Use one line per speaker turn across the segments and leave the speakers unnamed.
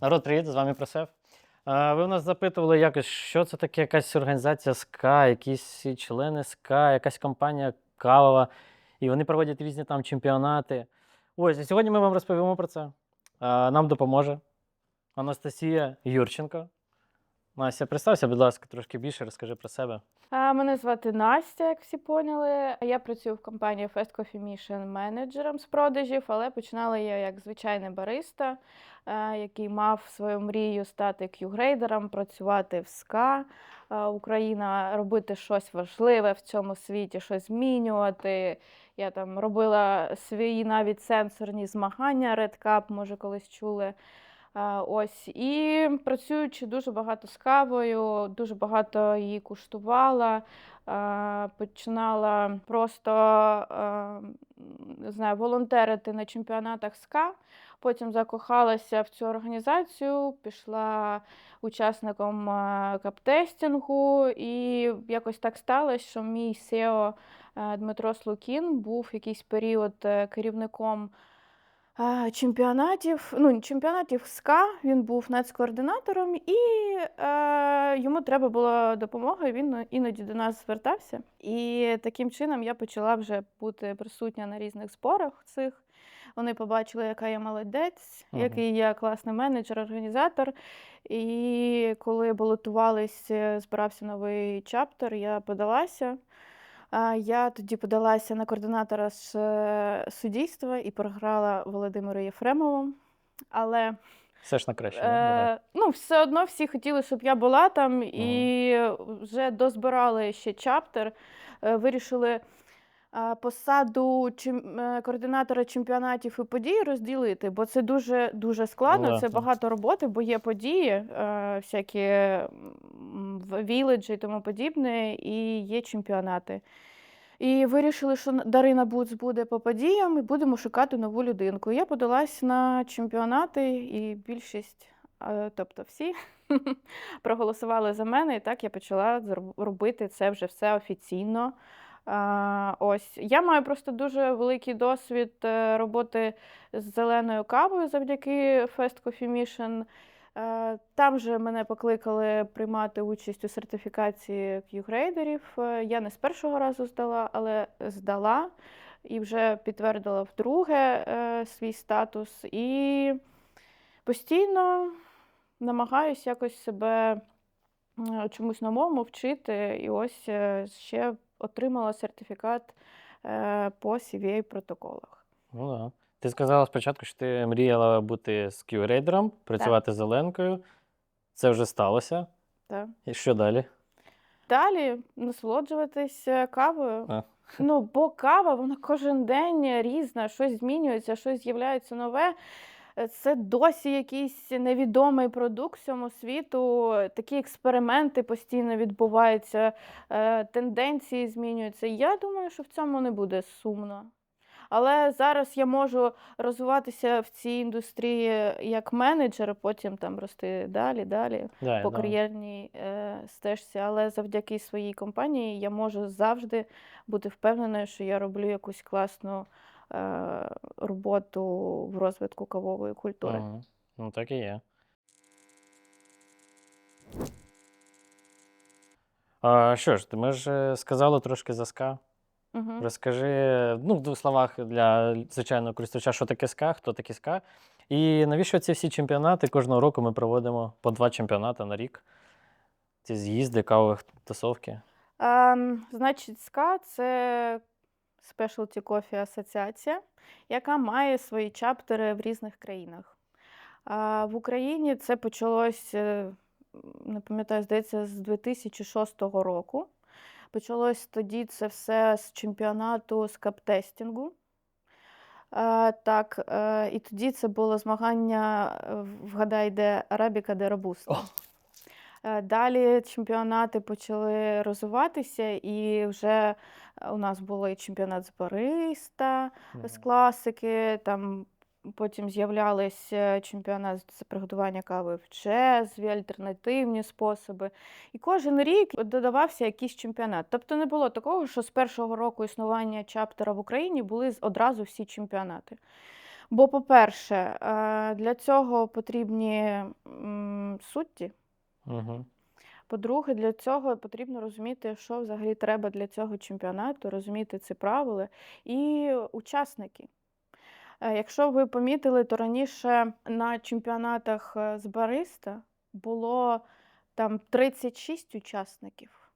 Народ, привіт, з вами Просев. Ви у нас запитували якось, що це таке якась організація СК, якісь члени СК, якась компанія кавова, і вони проводять різні там чемпіонати. Ось, і сьогодні ми вам розповімо про це. Нам допоможе Анастасія Юрченко. Настя, представся, будь ласка, трошки більше, розкажи про себе.
А, Мене звати Настя, як всі поняли. Я працюю в компанії Fast Coffee Mission менеджером з продажів, але починала я як звичайний бариста, який мав свою мрію стати Q-грейдером, працювати в СКА Україна, робити щось важливе в цьому світі, щось змінювати. Я там робила свої навіть сенсорні змагання Red Cup, може колись чули. Ось і працюючи дуже багато з кавою, дуже багато її куштувала. Починала просто не знаю, волонтерити на чемпіонатах СКА. Потім закохалася в цю організацію, пішла учасником каптестінгу, і якось так сталося, що мій е, Дмитро Слукін був якийсь період е, керівником чемпіонатів, ну, чемпіонатів СКА, він був нацкоординатором, і е, йому треба була допомога, і він іноді до нас звертався. І таким чином я почала вже бути присутня на різних зборах цих. Вони побачили, яка я молодець, який я класний менеджер, організатор. І коли балотувались, е, збирався новий чаптер, я подалася. Я тоді подалася на координатора з суддійства і програла Володимиру Єфремову. Але
Все ж на краще.
е, ну, все одно всі хотіли, щоб я була там, і вже дозбирали ще чаптер. Е, Вирішили е, посаду чем- е, координатора чемпіонатів і подій розділити, бо це дуже дуже складно,
Ну
це
так.
багато роботи, бо є події, е, всякі віледжі і тому подібне, і є чемпіонати. І вирішили, що Дарина Буц буде по подіям, і будемо шукати нову людинку. Я подалась на чемпіонати, і більшість, е, тобто всі, проголосували за мене, і так я почала робити це вже все офіційно. Ось я маю просто дуже великий досвід е, роботи з зеленою кавою завдяки Fast Coffee Mission. Е, Там же мене покликали приймати участь у сертифікації Q-грейдерів. Е, Я не з першого разу здала, але здала і вже підтвердила вдруге свій статус. І постійно намагаюся якось себе чомусь новому вчити. І ось ще отримала сертифікат е, по CVA протоколах.
Ну да. Ти сказала спочатку, що ти мріяла бути з Q-рейдером, працювати зеленкою. Це вже сталося.
Так.
І що далі?
Далі насолоджуватись е, кавою.
А.
Ну, бо кава, вона кожен день різна, щось змінюється, щось з'являється нове. Це досі якийсь невідомий продукт всьому світу. Такі експерименти постійно відбуваються, е, тенденції змінюються. Я думаю, що в цьому не буде сумно. Але зараз я можу розвиватися в цій індустрії як менеджер, потім там рости далі, далі
Да,
по кар'єрній е, стежці, але завдяки своїй компанії я можу завжди бути впевненою, що я роблю якусь класну роботу в розвитку кавової культури.
Ага. Ну, так і є. А, що ж, ти ми ж е, сказали трошки за СКА.
Мгм.
Розкажи, ну, в двох словах для звичайного користувача, що таке СКА, хто такі СКА. І навіщо ці всі чемпіонати? Кожного року ми проводимо по два чемпіонати на рік. Ці з'їзди, кавових тусовки.
Ем, значить, СКА це Specialty Coffee Асоціація, яка має свої чаптери в різних країнах. В Україні це почалось, е, не пам'ятаю, здається, з 2006 року. Почалось тоді це все з чемпіонату з каптестінгу. Так, е, і тоді це було змагання, вгадай, де Арабіка, де Робуста. Е, Далі чемпіонати почали розвиватися, і вже е, у нас був і чемпіонат з бариста, з класики. Там потім з'являлися чемпіонат з приготування кави в джезві, альтернативні способи. І кожен рік додавався якийсь чемпіонат. Тобто не було такого, що з першого року існування чаптера в Україні були одразу всі чемпіонати. Бо, по-перше, е, для цього потрібні м, судді.
Угу.
По-друге, для цього потрібно розуміти, що взагалі треба для цього чемпіонату, розуміти ці правила і учасники. Е, Якщо ви помітили, то раніше на чемпіонатах е, з бариста було там 36 учасників,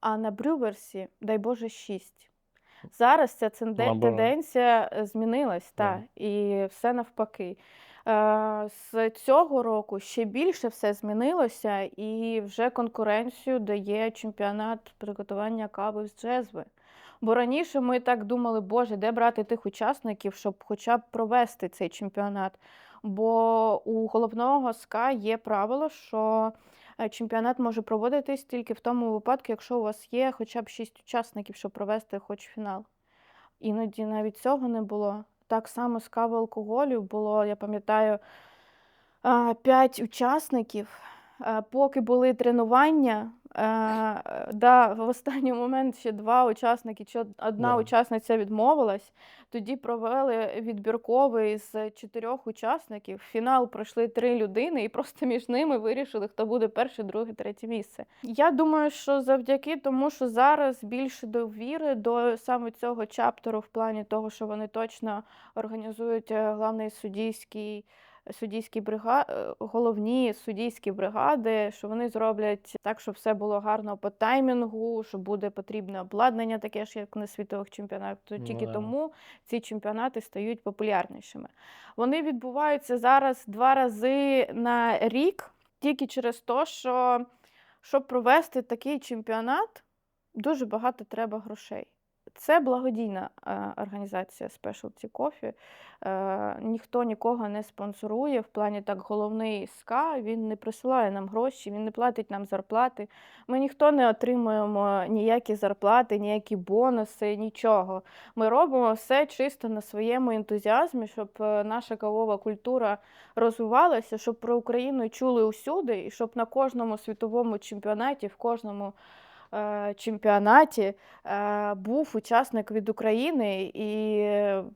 а на брюверсі, дай Боже, 6. Зараз ця тенденція е, змінилась, та, і все навпаки. Е, З цього року ще більше все змінилося, і вже конкуренцію дає чемпіонат приготування кави з джезви. Бо раніше ми так думали, боже, де брати тих учасників, щоб хоча б провести цей чемпіонат. Бо у головного СКА є правило, що чемпіонат може проводитись тільки в тому випадку, якщо у вас є хоча б 6 учасників, щоб провести хоч фінал. Іноді навіть цього не було. Так само з кави алкоголю було, я пам'ятаю, 5 учасників. Е, Поки були тренування, е, да, в останній момент ще два учасники, чи одна учасниця відмовилась. Тоді провели відбірковий з чотирьох учасників. В Фінал пройшли три людини, і просто між ними вирішили, хто буде перше, друге, третє місце. Я думаю, що завдяки тому, що зараз більше довіри до саме цього чаптеру, в плані того, що вони точно організують е, главний суддійський суддійські бригади, головні суддійські бригади, що вони зроблять так, щоб все було гарно по таймінгу, що буде потрібне обладнання, таке ж як на світових чемпіонатах. То
Ну
тільки
да.
тому ці чемпіонати стають популярнішими. Вони відбуваються зараз два рази на рік, тільки через те, що щоб провести такий чемпіонат, дуже багато треба грошей. Це благодійна е, організація Specialty Coffee. Е, ніхто нікого не спонсорує. В плані так головний СКА він не присилає нам гроші, він не платить нам зарплати. Ми ніхто не отримуємо ніякі зарплати, ніякі бонуси, нічого. Ми робимо все чисто на своєму ентузіазмі, щоб е, наша кавова культура розвивалася, щоб про Україну чули усюди, і щоб на кожному світовому чемпіонаті, в кожному чемпіонаті е, був учасник від України і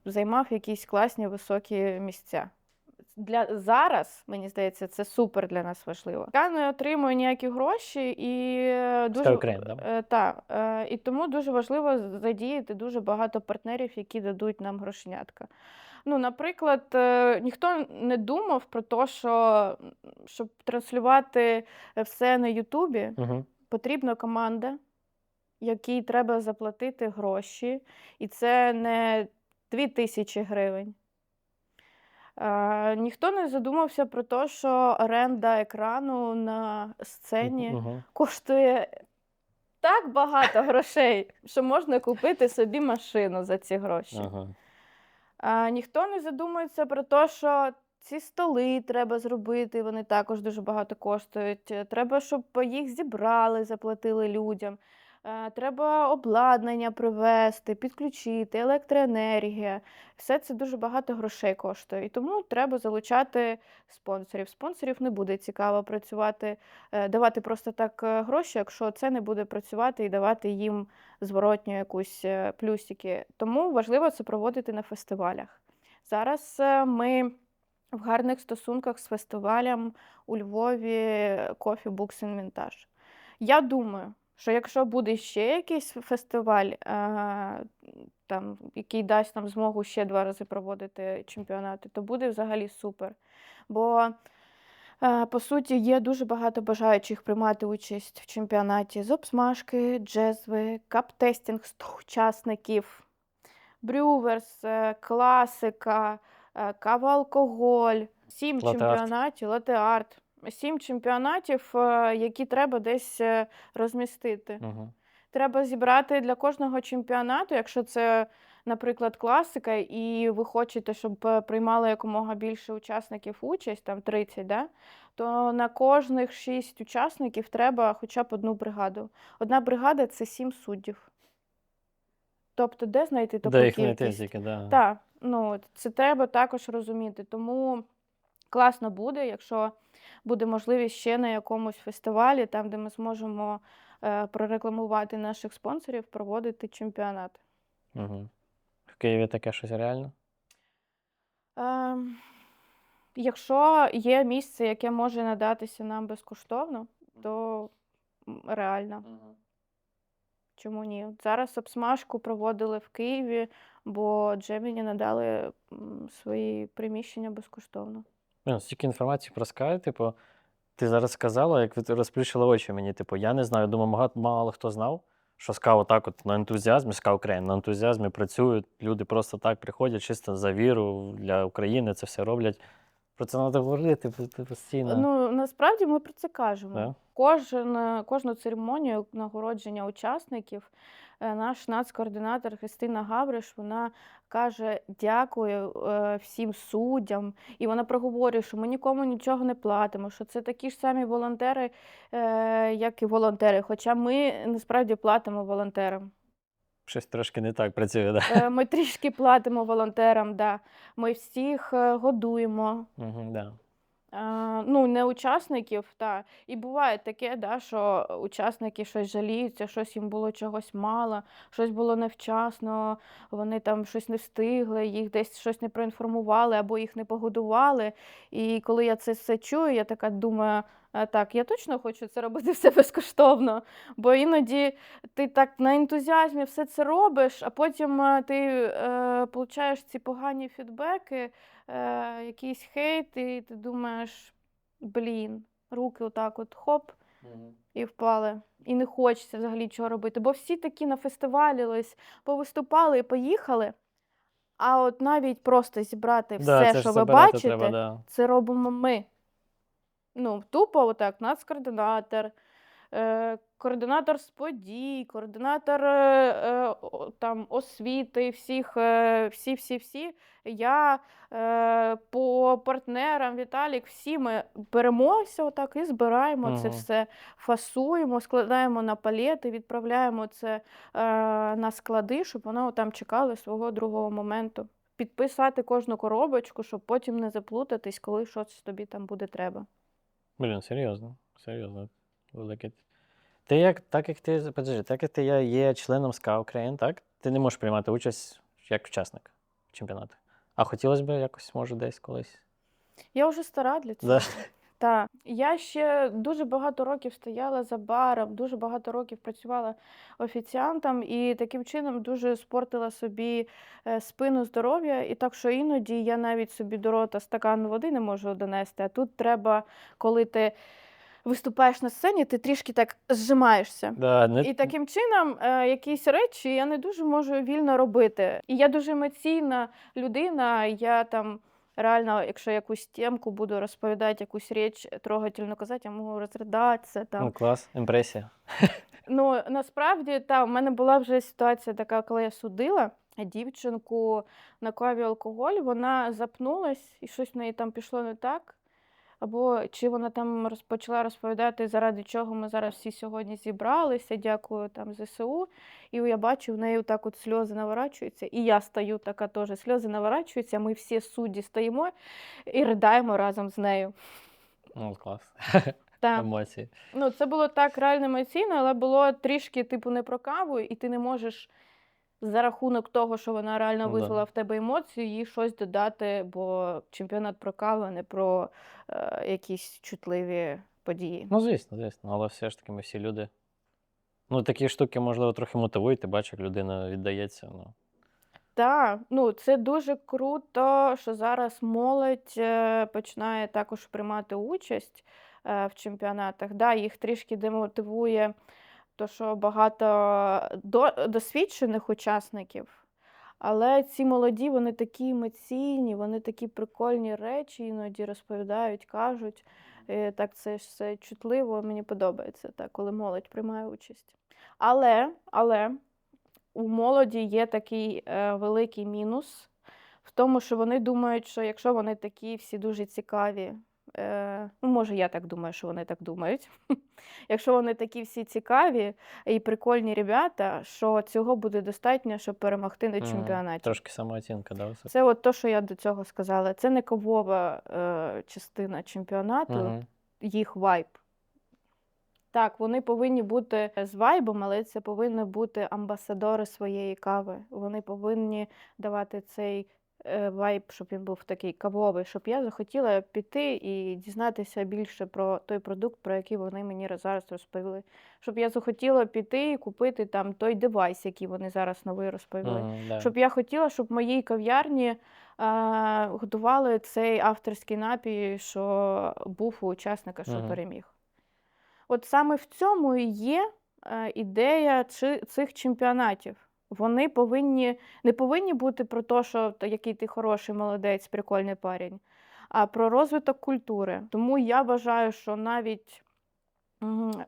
займав якісь класні високі місця. Для зараз, мені здається, це супер для нас важливо. Я не отримую ніякі гроші і дуже
Україна, да?
е, та, е, і тому дуже важливо задіяти дуже багато партнерів, які дадуть нам грошенятка. Ну, наприклад, е, ніхто не думав про те, що щоб транслювати все на Ютубі,
Угу.
Потрібна команда, якій треба заплатити гроші, і це не 2 тисячі гривень. Е, ніхто не задумався про те, що оренда екрану на сцені
Угу.
коштує так багато грошей, що можна купити собі машину за ці гроші.
Ага.
А, ніхто не задумується про те, що ці столи треба зробити, вони також дуже багато коштують. Е, Треба, щоб їх зібрали, заплатили людям. Е, Треба обладнання привезти, підключити, електроенергія. Все це дуже багато грошей коштує. І тому треба залучати спонсорів. Спонсорів не буде цікаво працювати, е, давати просто так гроші, якщо це не буде працювати і давати їм зворотню якусь плюсики. Тому важливо це проводити на фестивалях. Зараз ми в гарних стосунках з фестивалем у Львові Coffee Books and Vintage. Я думаю, що якщо буде ще якийсь фестиваль, е, там, який дасть нам змогу ще два рази проводити чемпіонати, то буде взагалі супер. Бо Е, По суті, є дуже багато бажаючих приймати участь в чемпіонаті з обсмажки, джезви, каптестінг 100 учасників, брюверс, е, класика, е, кава алкоголь, сім
Лате-арт.
чемпіонатів, лате-арт, сім чемпіонатів, е, які треба десь е, розмістити.
Угу.
Треба зібрати для кожного чемпіонату, якщо це, наприклад, класика, і ви хочете, щоб е, приймало якомога більше учасників участь, там 30, да? то на кожних 6 учасників треба хоча б одну бригаду. Одна бригада це 7 суддів. Тобто, де знайти таку
Де їх знайти да.
Так, ну це треба також розуміти. Тому класно буде, якщо буде можливість ще на якомусь фестивалі, там, де ми зможемо е, прорекламувати наших спонсорів, проводити чемпіонат.
Угу. В Києві таке щось реально?
Е, якщо є місце, яке може надатися нам безкоштовно, то реально. Чому ні? Зараз обсмажку проводили в Києві, бо Джеміні надали м, свої приміщення безкоштовно.
Блін, стільки інформації про Sky, типу, ти зараз сказала, як ти розплющила очі мені. Типу, я не знаю, думаю, мало, мало хто знав, що СКА отак от на ентузіазмі, СКА Україн, на ентузіазмі працюють, люди просто так приходять, чисто за віру для України це все роблять. Про це треба говорити по- постійно.
Ну, насправді ми про це кажемо.
Да?
Кожен, е, кожну церемонію нагородження учасників е, наш нацкоординатор Христина Гавриш вона каже дякую е, всім суддям, і вона проговорює, що ми нікому нічого не платимо, що це такі ж самі волонтери, як і волонтери. Хоча ми насправді платимо волонтерам.
Щось трошки не так працює, да?
Ми трішки платимо волонтерам, да. Ми всіх годуємо.
Угу, да.
Ну, не учасників, та. І буває таке, да, що учасники щось жаліються, щось їм було чогось мало, щось було невчасно, вони там щось не встигли, їх десь щось не проінформували або їх не погодували. І коли я це все чую, я така думаю. «А, Так, я точно хочу це робити все безкоштовно, бо іноді ти так на ентузіазмі все це робиш, а потім е, ти е, получаєш ці погані фідбеки, е, якийсь хейт, і ти думаєш, блін, руки отак от хоп, і впали. І не хочеться взагалі чого робити. Бо всі такі нафестивалілись, повиступали і поїхали. А от навіть просто зібрати все,
да, це
що ви бачите,
треба, да.
це робимо ми. Ну, тупо отак, нацкоординатор, е, координатор з подій, координатор е, е, там, освіти, всіх, е, всі, всі, всі. Я е, по партнерам, Віталік, всі ми беремося отак і збираємо це все, фасуємо, складаємо на палети, відправляємо це е, на склади, щоб воно там чекало свого другого моменту. Підписати кожну коробочку, щоб потім не заплутатись, коли щось тобі там буде треба.
Блін, серйозно, серйозно. Велике. Ти як, так як ти, подожди, так як ти є- членом СКА Україн, так? Ти не можеш приймати участь як учасник чемпіонату. А хотілося б якось, може, десь колись.
Я вже стара для цього.
Да.
Так, я ще дуже багато років стояла за баром, дуже багато років працювала офіціантом і таким чином дуже спортила собі е, спину здоров'я. І так, що іноді я навіть собі до рота стакан води не можу донести. А тут треба, коли ти виступаєш на сцені, ти трішки так зжимаєшся.
Да, не...
І таким чином е, якісь речі я не дуже можу вільно робити. І я дуже емоційна людина. Я там реально, якщо якусь темку буду розповідати, якусь річ трогательно казати, я можу розридатися. Там.
Ну, клас, імпресія.
Ну, насправді, там в мене була вже ситуація така, коли я судила дівчинку на каві алкоголь, вона запнулась і щось в неї там пішло не так. Або чи вона там розпочала розповідати, заради чого ми зараз всі сьогодні зібралися, дякую там ЗСУ. І я бачу, в неї так от сльози наворачуються, і я стою така теж, сльози наворачуються, ми всі судді стоїмо і riдаємо разом з нею.
Ну, клас.
Та.
Емоції.
Ну, це було так реально емоційно, але було трішки, типу, не про каву, і ти не можеш за рахунок того, що вона реально
Ну да.
визвала в тебе емоцію, їй щось додати, бо чемпіонат про каву, а не про е, якісь чутливі події.
Ну, звісно, звісно, але все ж таки ми всі люди. Ну, такі штуки, можливо, трохи мотивують, ти бачиш, як людина віддається. Ну.
Так, ну це дуже круто, що зараз молодь е, починає також приймати участь е, в чемпіонатах. Да, їх трішки демотивує, то що багато досвідчених учасників. Але ці молоді, вони такі емоційні, вони такі прикольні речі іноді розповідають, кажуть. Е, Так, це все чутливо, мені подобається, так, коли молодь приймає участь. Але, але у молоді є такий е, великий мінус в тому, що вони думають, що якщо вони такі всі дуже цікаві, е, ну, може, я так думаю, що вони так думають. Якщо вони такі всі цікаві і прикольні ребята, що цього буде достатньо, щоб перемогти на чемпіонаті.
Трошки самооцінка, да? висока?
Це от то, що я до цього сказала. Це не ковова е, частина чемпіонату, їх вайб. Так, вони повинні бути з вайбом, але це повинні бути амбасадори своєї кави. Вони повинні давати цей е, вайб, щоб він був такий кавовий, щоб я захотіла піти і дізнатися більше про той продукт, про який вони мені зараз розповіли. Щоб я захотіла піти і купити там той девайс, який вони зараз новий розповіли.
Мгм, да.
Щоб я хотіла, щоб в моїй кав'ярні е, готували цей авторський напій, що був у учасника, що
Мгм.
переміг. От саме в цьому і є е, ідея цих чемпіонатів. Вони повинні не повинні бути про те, що який ти хороший молодець, прикольний парень, а про розвиток культури. Тому я вважаю, що навіть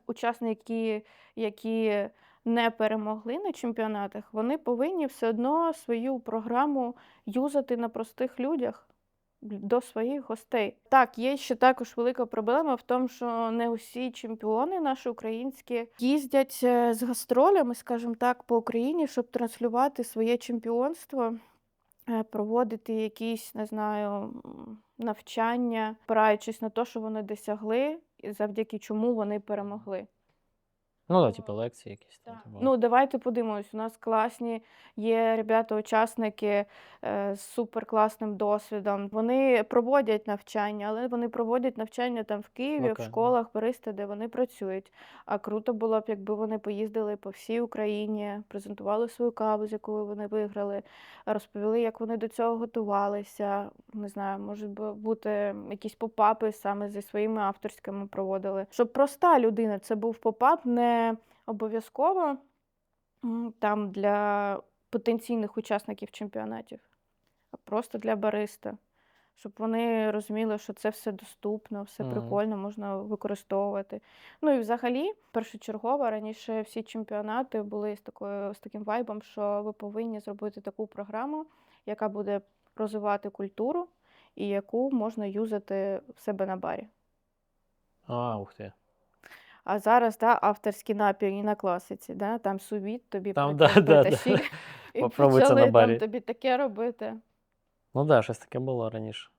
учасники, які не перемогли на чемпіонатах, вони повинні все одно свою програму юзати на простих людях до своїх гостей. Так, є ще також велика проблема в тому, що не усі чемпіони наші українські їздять е, з гастролями, скажімо так, по Україні, щоб транслювати своє чемпіонство. е, Проводити якісь, не знаю, навчання, опираючись на те, що вони досягли, і завдяки чому вони перемогли.
Ну, да, типу лекції якісь там. типу.
Ну, давайте подивимось. У нас класні є ребята-учасники е, з суперкласним досвідом. Вони проводять навчання, але вони проводять навчання там в Києві, в
Окей.
школах Бориста, де вони працюють. А круто було б, якби вони поїздили по всій Україні, презентували свою каву, з якою вони виграли, розповіли, як вони до цього готувалися. Не знаю, може бу- бути якісь попапи саме зі своїми авторськими проводили. Щоб проста людина, це був попап не обов'язково там для потенційних учасників чемпіонатів, а просто для бариста. Щоб вони розуміли, що це все доступно, все
Мгм.
прикольно, можна використовувати. Ну і взагалі, першочергово раніше всі чемпіонати були з такою з таким вайбом, що ви повинні зробити таку програму, яка буде розвивати культуру і яку можна юзати в себе на барі.
А, ух ти.
А зараз да, авторські напій на класиці, да, там сувіт, тобі
Там, да, да, да.
і
Попробуй це на барі.
там тобі таке робити.
Ну так, да, щось таке було раніше.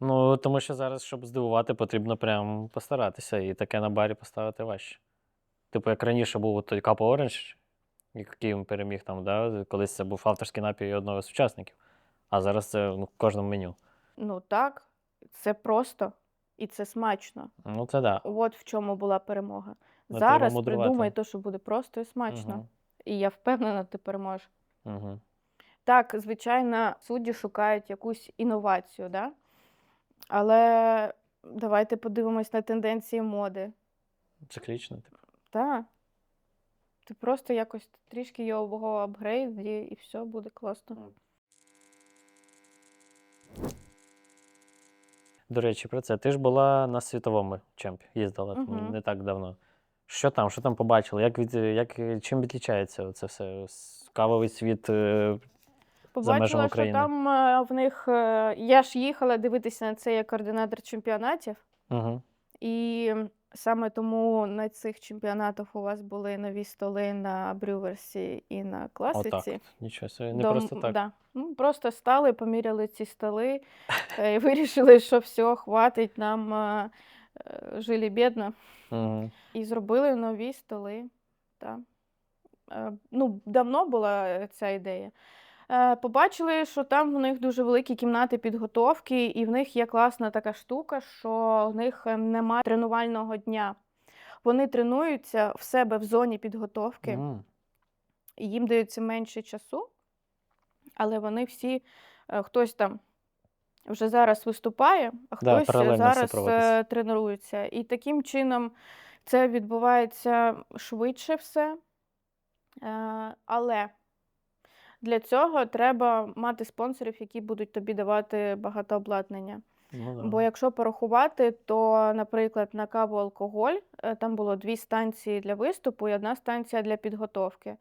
Ну, тому що зараз, щоб здивувати, потрібно прям постаратися, і таке на барі поставити важче. Типу, як раніше був той Капо Оранж, який він переміг там, да? колись це був авторський напій одного з учасників, а зараз це ну, в кожному меню.
Ну так, це просто і це смачно.
Ну, це да.
От в чому була перемога.
Ну, треба
Зараз
мудрувати.
придумай те, що буде просто і смачно.
Мгм.
І я впевнена, ти переможеш.
Угу.
Так, звичайно, судді шукають якусь інновацію, да? але давайте подивимось на тенденції моди.
Циклічно, типу.
Так. Ти просто якось трішки його апгрейд і, і все буде класно.
До речі, про це. Ти ж була на світовому чемпі, їздила
Мгм.
не так давно. Що там, що там побачила? Як від, як, чим відлічається це все? Кавовий світ. Побачила,
Побачила, що
України.
там е, в них. е, Я ж їхала дивитися на це як координатор чемпіонатів,
Угу.
і саме тому на цих чемпіонатах у вас були нові столи на брюверсі і на класиці.
от. Нічого собі, не
Дом-
просто так.
Да. Ну, просто стали, поміряли ці столи е, і вирішили, що все, хватить нам е, е, жилі бідно.
Угу.
І зробили нові столи. Так. Е, Ну, давно була е, ця ідея. Е, Побачили, що там в них дуже великі кімнати підготовки, і в них є класна така штука, що в них е, немає тренувального дня. Вони тренуються в себе в зоні підготовки, і їм дається менше часу, але вони всі, е, хтось там вже зараз виступає, а хтось
все
зараз тренується. І таким чином це відбувається швидше все. Але для цього треба мати спонсорів, які будуть тобі давати багато обладнання.
Ну, да.
Бо якщо порахувати, то, наприклад, на каву алкоголь е, там було дві станції для виступу і одна станція для підготовки.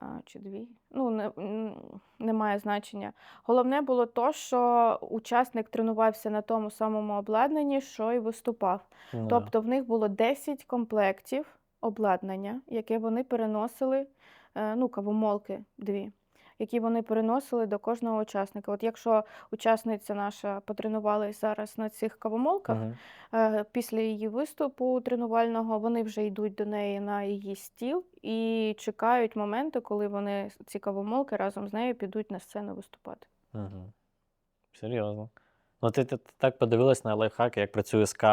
А, чи дві? Ну, не, м, немає значення. Головне було то, що учасник тренувався на тому самому обладнанні, що й виступав.
Ну.
Тобто в них було 10 комплектів обладнання, яке вони переносили, ну, кавомолки дві, які вони переносили до кожного учасника. От якщо учасниця наша потренувалась зараз на цих кавомолках,
Мгм.
е, після її виступу тренувального вони вже йдуть до неї на її стіл і чекають моменту, коли вони ці кавомолки разом з нею підуть на сцену виступати.
Угу. Серйозно. Ну, ти, ти так подивилась на лайфхаки, як працює СК,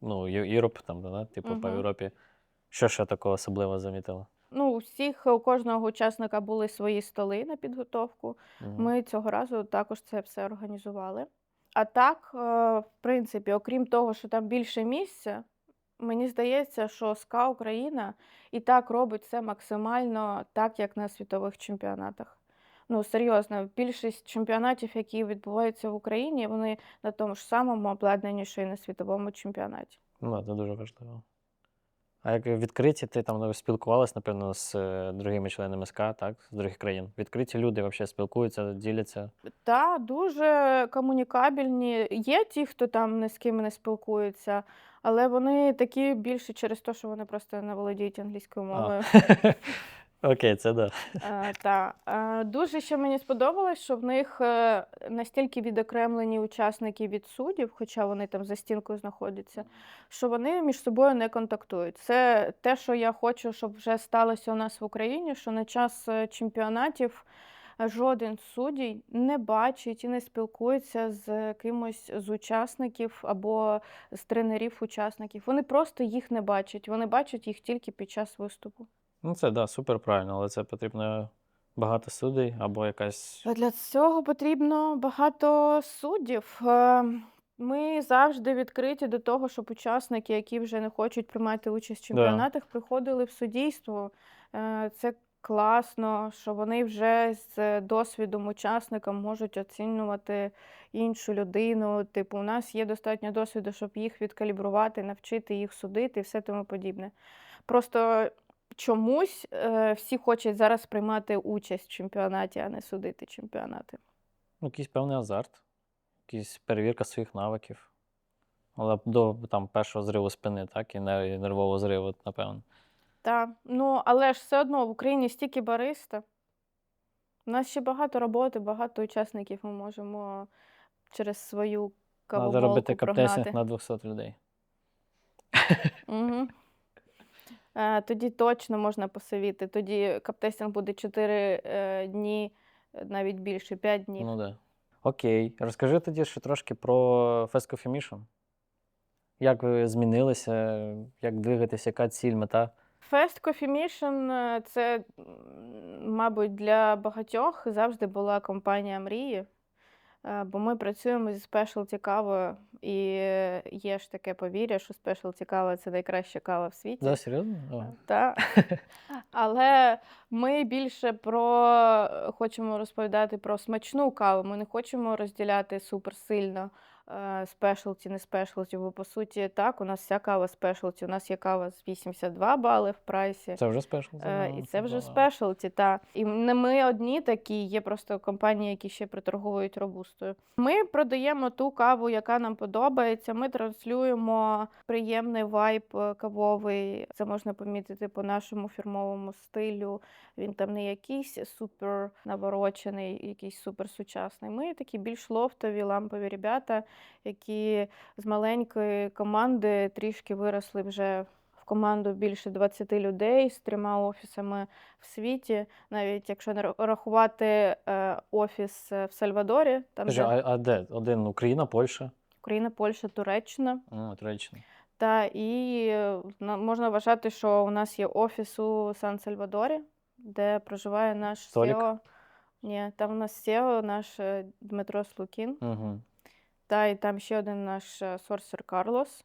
ну, Europe, там, да, типу, по Європі. Що ще такого особливо замітила?
Ну, у всіх, у кожного учасника були свої столи на підготовку.
Мгм.
Ми цього разу також це все організували. А так, е, в принципі, окрім того, що там більше місця, мені здається, що СКА Україна і так робить це максимально так, як на світових чемпіонатах. Ну, серйозно, більшість чемпіонатів, які відбуваються в Україні, вони на тому ж самому обладнанні, що і на світовому чемпіонаті.
Ну, це дуже важливо. А як відкриті, ти там спілкувалась, напевно, з е, другими членами СК, так, з других країн. Відкриті люди взагалі спілкуються, діляться.
Та дуже комунікабельні. Є ті, хто там ні з ким не спілкується, але вони такі більше через те, що вони просто не володіють англійською мовою.
Окей, це да.
Е, Та Е, дуже ще мені сподобалось, що в них е, настільки відокремлені учасники від суддів, хоча вони там за стінкою знаходяться, що вони між собою не контактують. Це те, що я хочу, щоб вже сталося у нас в Україні, що на час чемпіонатів жоден суддій не бачить і не спілкується з кимось з учасників або з тренерів учасників. Вони просто їх не бачать. Вони бачать їх тільки під час виступу.
Ну, це да, супер правильно, але це потрібно багато судей або якась.
Для цього потрібно багато суддів. Е, Ми завжди відкриті до того, щоб учасники, які вже не хочуть приймати участь в
Да.
чемпіонатах, приходили в суддійство. Е, Це класно, що вони вже з досвідом учасника можуть оцінювати іншу людину. Типу, у нас є достатньо досвіду, щоб їх відкалібрувати, навчити їх судити і все тому подібне. Просто чомусь е, всі хочуть зараз приймати участь в чемпіонаті, а не судити чемпіонати.
Ну, якийсь певний азарт, якась перевірка своїх навиків. Але до там, першого зриву спини, так, і нервового зриву, напевно.
Та, ну, але ж все одно в Україні стільки бариста. У нас ще багато роботи, багато учасників ми можемо через свою
Треба
кавоболку
робити каптесінг на 200 людей.
Угу. Е, тоді точно можна посивіти. Тоді каптесінг буде 4 е, дні, е, навіть більше, 5 днів.
Ну да. Окей. Розкажи тоді ще трошки про Fest Coffee Mission. Як ви змінилися, як двигатися, яка ціль, мета?
Fest Coffee Mission це, мабуть, для багатьох завжди була компанія мрії, бо ми працюємо зі спешалті кавою, і е, є ж таке повір'я, що спешалті кава це найкраща кава в світі.
Да, серйозно? О.
Та. Але ми більше про хочемо розповідати про смачну каву. Ми не хочемо розділяти суперсильно е, спешалті, не спешалті, бо по суті так, у нас вся кава спешалті. У нас є кава з 82 бали в прайсі.
Це вже спешл.
Е, І це вже спешалті, та. І не ми одні такі, є просто компанії, які ще приторговують робустою. Ми продаємо ту каву, яка нам подобається. Ми транслюємо приємний вайб е, кавовий. Це можна помітити по нашому фірмовому стилю. Він там не якийсь супер наворочений, якийсь супер сучасний. Ми такі більш лофтові, лампові ребята, які з маленької команди трішки виросли вже в команду більше 20 людей з трьома офісами в світі. Навіть якщо не рахувати е, офіс е, в Сальвадорі, там
Скажи,
де
а, а де? Один Україна, Польща,
Україна, Польща, Туреччина.
О, Туреччина.
Та і е, можна вважати, що у нас є офіс у Сан-Сальвадорі, де проживає наш
Столик?
SEO. Ні, там у нас SEO, наш Дмитро Слукін.
Угу.
Та і там ще один наш е, сорсер Карлос.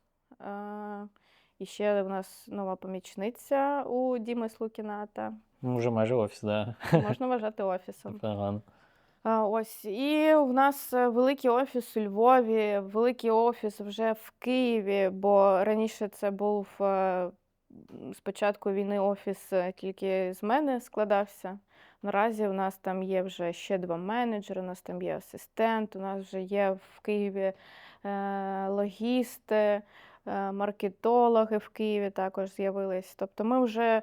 І ще у нас нова помічниця у Діми Слукіната.
Ну, вже майже офіс, да.
Можна вважати офісом.
Непогано.
А, ось і в нас великий офіс у Львові, великий офіс вже в Києві, бо раніше це був е, м, з початку війни офіс е, тільки з мене складався. Наразі у нас там є вже ще два менеджери, у нас там є асистент, у нас вже є в Києві е, логісти, е, маркетологи в Києві також з'явились. Тобто ми вже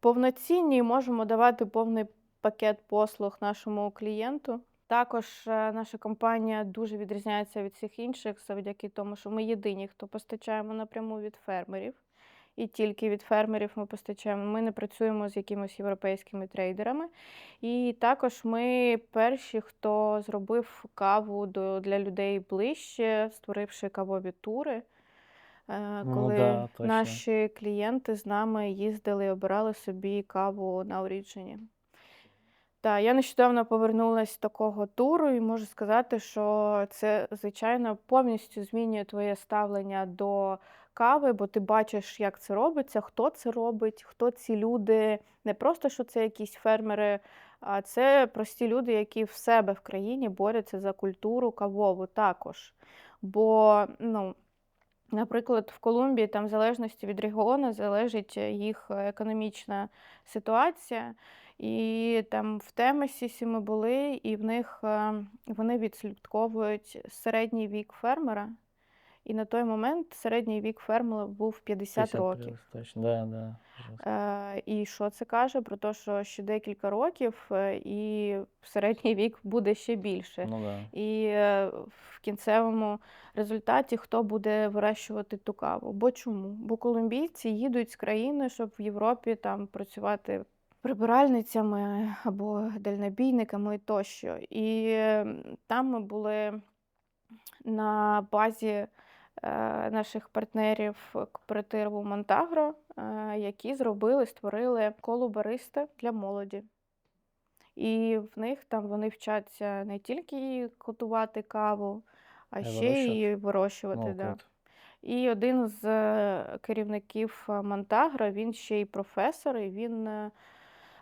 повноцінні і можемо давати повний пакет послуг нашому клієнту. Також е, наша компанія дуже відрізняється від всіх інших завдяки тому, що ми єдині, хто постачаємо напряму від фермерів. І тільки від фермерів ми постачаємо. Ми не працюємо з якимись європейськими трейдерами. І також ми перші, хто зробив каву для людей ближче, створивши кавові тури. Е,
Ну
Коли
да,
наші клієнти з нами їздили і обирали собі каву на Оріджині. Так, я нещодавно повернулася з такого туру і можу сказати, що це, звичайно, повністю змінює твоє ставлення до кави, бо ти бачиш, як це робиться, хто це робить, хто ці люди. Не просто що це якісь фермери, а це прості люди, які в себе в країні борються за культуру кавову також. Бо, ну, Наприклад, в Колумбії там в залежності від регіону залежить їх економічна ситуація. І там в Темесісі ми були, і в них е, вони відслідковують середній вік фермера. І на той момент середній вік фермера був 50
50
років.
Точно, да, да.
Е, І що це каже? Про те, що ще декілька років, е, і середній вік буде ще більше.
Ну да.
І е, в кінцевому результаті хто буде вирощувати ту каву? Бо чому? Бо колумбійці їдуть з країни, щоб в Європі там працювати прибиральницями або дальнобійниками тощо. І там ми були на базі наших партнерів кооперативу Монтагро, е, які зробили, створили коло бариста для молоді. І в них там вони вчаться не тільки готувати каву, а
І
ще й вирощувати.
Ну,
да. І один з е, керівників е, Монтагро, він ще й професор, і він е,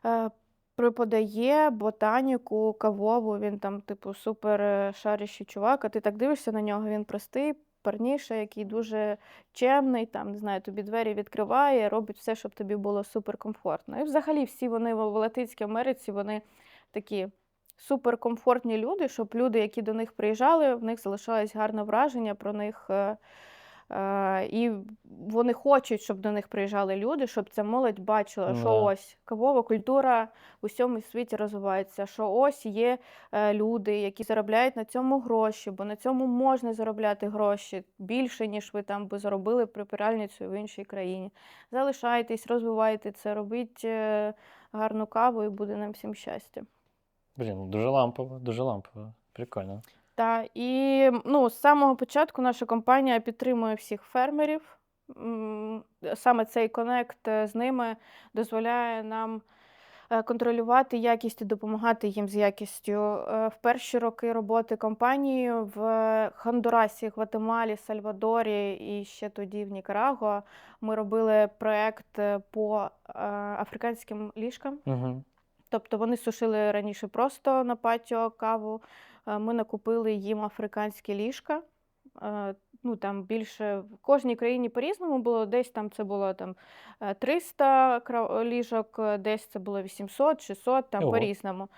е, преподає ботаніку кавову. Він там, типу, супер е, шарящий чувак, а ти так дивишся на нього, він простий, парніша, який дуже чемний, там, не знаю, тобі двері відкриває, робить все, щоб тобі було суперкомфортно. І взагалі всі вони в Латинській Америці, вони такі суперкомфортні люди, щоб люди, які до них приїжджали, в них залишалось гарне враження про них. Е, І вони хочуть, щоб до них приїжджали люди, щоб ця молодь бачила,
Ну
що ось кавова культура в усьому світі розвивається, що ось є е, люди, які заробляють на цьому гроші, бо на цьому можна заробляти гроші більше, ніж ви там би заробили прибиральницею в іншій країні. Залишайтесь, розвивайте це, робіть е, гарну каву і буде нам всім щастя.
Блін, дуже лампово, дуже лампово. Прикольно.
Та і ну, з самого початку наша компанія підтримує всіх фермерів. Саме цей конект е, з ними дозволяє нам е, контролювати якість і допомагати їм з якістю. Е, В перші роки роботи компанії в Хондурасі, Гватемалі, Сальвадорі і ще тоді в Нікарагуа ми робили проект по африканським ліжкам.
Угу.
Тобто вони сушили раніше просто на патіо каву. Е, Ми накупили їм африканські ліжка. Е, Ну, там більше в кожній країні по-різному було. Десь там це було там е, 300 ліжок, е, десь це було 800, 600, там по-різному.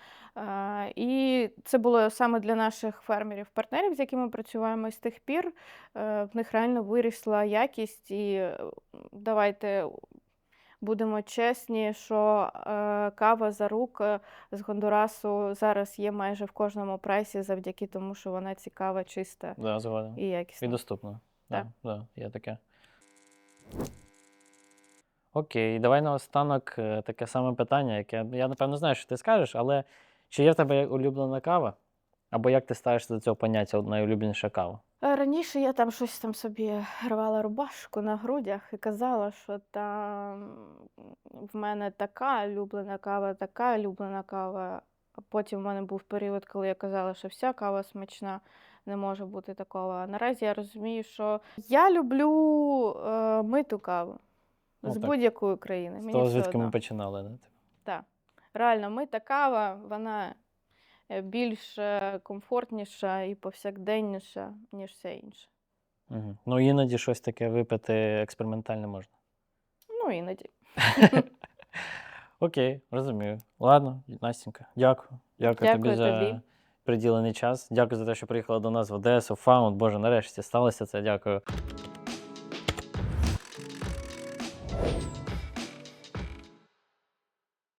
І це було саме для наших фермерів-партнерів, з якими працюємо І з тих пір. В них реально вирісла якість. І давайте Будемо чесні, що е, кава за рук е, з Гондурасу зараз є майже в кожному прайсі завдяки тому, що вона цікава, чиста
Да,
і
І
якісна.
доступно.
Так.
Да, да, є таке. Окей, давай наостанок е, таке саме питання, яке я напевно знаю, що ти скажеш, але чи є в тебе улюблена кава? Або як ти ставишся до цього поняття найулюбленіша кава?
Е, Раніше я там щось там собі рвала рубашку на грудях і казала, що там в мене така улюблена кава, така улюблена кава. А потім в мене був період, коли я казала, що вся кава смачна, не може бути такого. А наразі я розумію, що я люблю е, миту каву
Ну,
з будь-якої країни.
З того, звідки ми починали. Да?
Так. Реально, мита кава, вона більш е, комфортніша і повсякденніша, ніж все інше.
Угу. Ну, іноді щось таке випити експериментальне можна.
Ну, іноді.
Окей, розумію. Ладно, Настенька, дякую. Дякую, тобі
Дякую
за
тобі.
приділений час. Дякую за те, що приїхала до нас в Одесу, Фаунд. Боже, нарешті сталося це. Дякую.